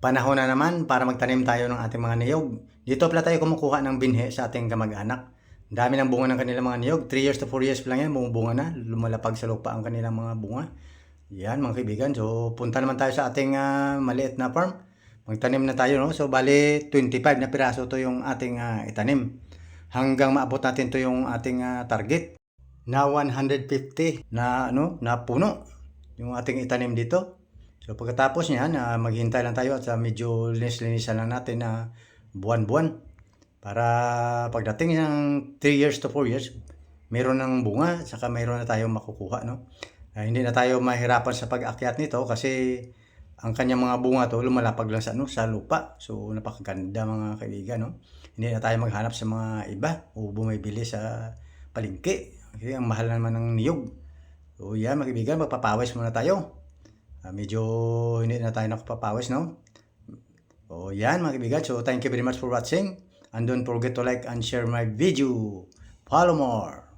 Panahon na naman para magtanim tayo ng ating mga niyog. Dito pala tayo kumukuha ng binhi sa ating kamag-anak. Dami ng bunga ng kanilang mga niyog. 3 years to 4 years lang yan, bumubunga na. Lumalapag sa lupa ang kanilang mga bunga. Yan mga kaibigan. So punta naman tayo sa ating ah, maliit na farm. Magtanim na tayo. No? So bali 25 na piraso to yung ating ah, itanim. Hanggang maabot natin to yung ating ah, target na 150 na ano na puno yung ating itanim dito. So pagkatapos niyan, ah, maghintay lang tayo at sa medyo linis-linisan lang natin na buwan-buwan para pagdating ng 3 years to 4 years, meron ng bunga saka meron na tayong makukuha no. Ah, hindi na tayo mahirapan sa pag-akyat nito kasi ang kanyang mga bunga to lumalapag lang sa ano sa lupa. So napakaganda mga kaibigan no. Hindi na tayo maghanap sa mga iba o bumibili sa palengke. Kasi ang mahal naman ng niyog. So yan mga kaibigan, magpapawis muna tayo. Ah, medyo hindi na tayo nakapapawis, no? O yan mga kaibigan. So thank you very much for watching. And don't forget to like and share my video. Follow more.